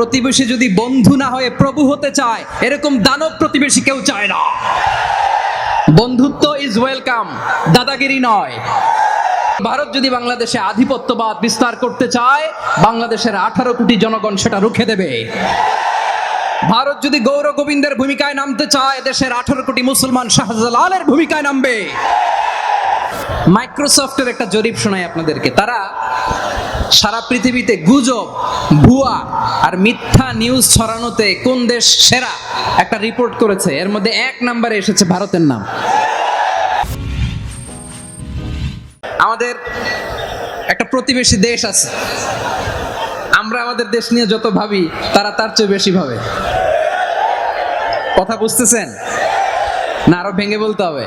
প্রতিবেশী যদি বন্ধু না হয়ে প্রভু হতে চায়, এরকম দানব প্রতিবেশী কেউ চায় না। বন্ধুত্ব ইজ ওয়েলকাম দাদাগিরি নয়। ভারত যদি বাংলাদেশে আধিপত্যবাদ বিস্তার করতে চায়, বাংলাদেশের আঠারো কোটি জনগণ সেটা রুখে দেবে। ভারত যদি গৌর গোবিন্দের ভূমিকায় নামতে চায়, দেশের আঠারো কোটি মুসলমান শাহজালালের ভূমিকায় নামবে। মাইক্রোসফটের একটা জরিপ শোনায় আপনাদেরকে। তারা সারা পৃথিবীতে গুজব, ভুয়া আর মিথ্যা নিউজ ছড়ানোতে কোন দেশ সেরা? একটা রিপোর্ট করেছে, এর মধ্যে এক নম্বরে এসেছে ভারতের নাম। আমাদের একটা প্রতিবেশী দেশ আছে। আমরা আমাদের দেশ নিয়ে যত ভাবি, তারা তার চেয়ে বেশি ভাবে। কথা বুঝতেছেন? না, আরও ভেঙে বলতে হবে।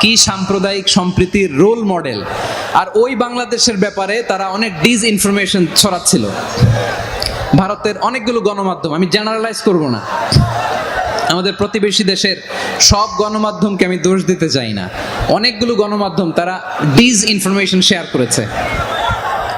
কি সাম্প্রদায়িক সম্প্রীতির রোল মডেল আর ওই বাংলাদেশের ব্যাপারে তারা অনেক ডিস ইনফরমেশন ছড়াচ্ছিল। ভারতের অনেকগুলো গণমাধ্যম, আমি জেনারেলাইজ করব না। আমাদের প্রতিবেশী দেশের সব গণমাধ্যমকে আমি দোষ দিতে চাই না। অনেকগুলো গণমাধ্যম তারা ডিস ইনফরমেশন শেয়ার করেছে।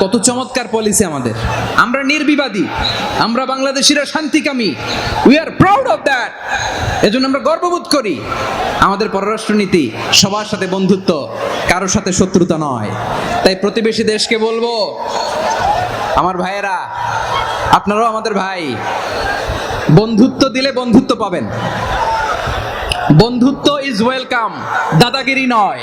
কত চমৎকার পলিসি আমাদের। আমরা নির্বিবাদী, আমরা বাংলাদেশিরা শান্তিকামী। We are proud of that এজন্য আমরা গর্ববোধ করি। আমাদের পররাষ্ট্র নীতি সবার সাথে বন্ধুত্ব, কারোর সাথে শত্রুতা নয়। তাই প্রতিবেশী দেশকে বলব, আমার ভাইয়েরা, আপনারাও আমাদের ভাই, বন্ধুত্ব দিলে বন্ধুত্ব পাবেন। বন্ধুত্ব ইজ ওয়েলকাম দাদাগিরি নয়।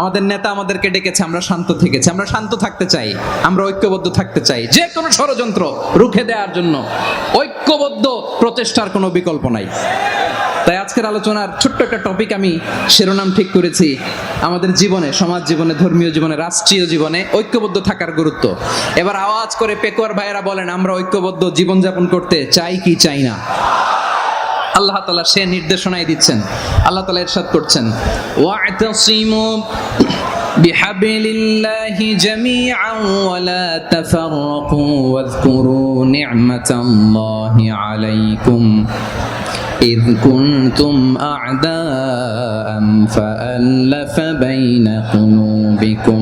আমাদের নেতা আমাদেরকে ডেকেছে, আমরা শান্ত থেকেছি, আমরা শান্ত থাকতে চাই, আমরা ঐক্যবদ্ধ থাকতে চাই। যে কোনো ষড়যন্ত্র রুখে দেওয়ার জন্য ঐক্যবদ্ধ প্রচেষ্টার কোনো বিকল্প নাই। তাই আজকের আলোচনার ছোট্ট একটা টপিক আমি শিরোনাম ঠিক করেছি, আমাদের জীবনে, সমাজ জীবনে, ধর্মীয় জীবনে, রাষ্ট্রীয় জীবনে ঐক্যবদ্ধ থাকার গুরুত্ব। এবার আওয়াজ করে পেকুয়ার ভাইয়েরা বলেন, আমরা ঐক্যবদ্ধ জীবনযাপন করতে চাই কি চাই না? আল্লাহ তালা সে নির্দেশনাই দিচ্ছেন আল্লাহ তালা ইরশাদ করছেন ওয়া'তাসিমু بحبل الله جميعا ولا تفرقوا واذكروا نعمة الله عليكم إذ كنتم أعداء فألف بين قلوبكم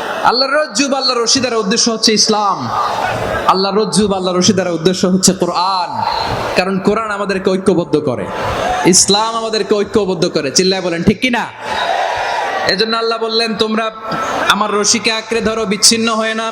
আল্লাহর রজ্জু আল্লাহ রশিদার উদ্দেশ্য হচ্ছে ইসলাম। আল্লাহ রজ্জু আল্লাহ রশিদার উদ্দেশ্য হচ্ছে কোরআন। কারণ কোরআন আমাদেরকে ঐক্যবদ্ধ করে। ইসলাম আমাদেরকে ঐক্যবদ্ধ করে। চিল্লায় বলেন, ঠিক কিনা? এজন্য আল্লাহ বললেন, তোমরা আমার রশিকে আঁকড়ে ধরো, বিচ্ছিন্ন হয়ে না।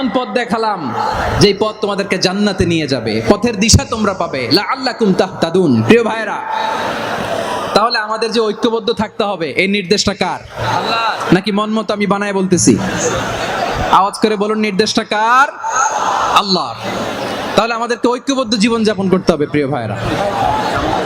এমন পথ দেখালাম যেই পথ তোমাদেরকে জান্নাতে নিয়ে যাবে। পথের দিশা তোমরা পাবে। লা তাহতাদুন। প্রিয় ভাইরা তাহলে আমাদের যে ঐক্যবদ্ধ থাকতে হবে এই নির্দেশটা কার? নাকি মন মতো আমি বানায় বলতেছি? আওয়াজ করে বলুন নির্দেশটা কার? আল্লাহ তাহলে আমাদেরকে ঐক্যবদ্ধ জীবন যাপন করতে হবে প্রিয় ভাইরা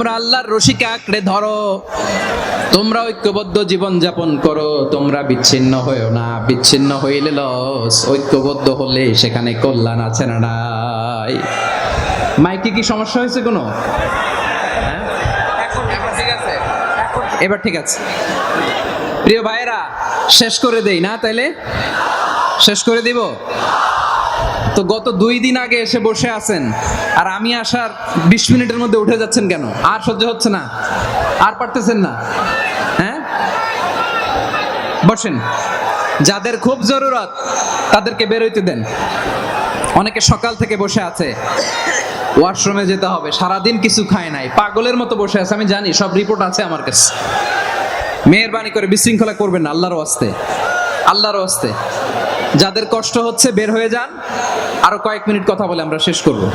তোমরা আল্লাহর রশিকে আঁকড়ে ধরো। তোমরা ঐক্যবদ্ধ জীবন যাপন করো। তোমরা বিচ্ছিন্ন হয়েও না বিচ্ছিন্ন হইলে লস। ঐক্যবদ্ধ হলে সেখানে কল্যাণ আছে না নাই। মাইকে কি সমস্যা হয়েছে কোনো? এবার ঠিক আছে। এবার ঠিক আছে। প্রিয় ভাইয়েরা শেষ করে দেই না তাইলে? শেষ করে দিব? তো গত দুই দিন আগে এসে বসে আছেন। আর আমি আসার বিশ মিনিটের মধ্যে উঠে যাচ্ছেন কেন? আর সহ্য হচ্ছে না। আর পারতেছেন না। হ্যাঁ? বসেন। যাদের খুব জরুরত, তাদেরকে বেরোইতে দেন। অনেকে সকাল থেকে বসে আছে। ওয়াশরুমে যেতে হবে। সারাদিন কিছু খায় নাই। পাগলের মতো বসে আছে। আমি জানি, সব রিপোর্ট আছে আমার কাছে। মেহরবানি করে বিশৃঙ্খলা করবেন না, আল্লাহর ওয়াস্তে। আল্লাহর ওয়াস্তে। যাদের কষ্ট হচ্ছে বের হয়ে যান। আরও কয়েক মিনিট কথা বলে আমরা শেষ করব।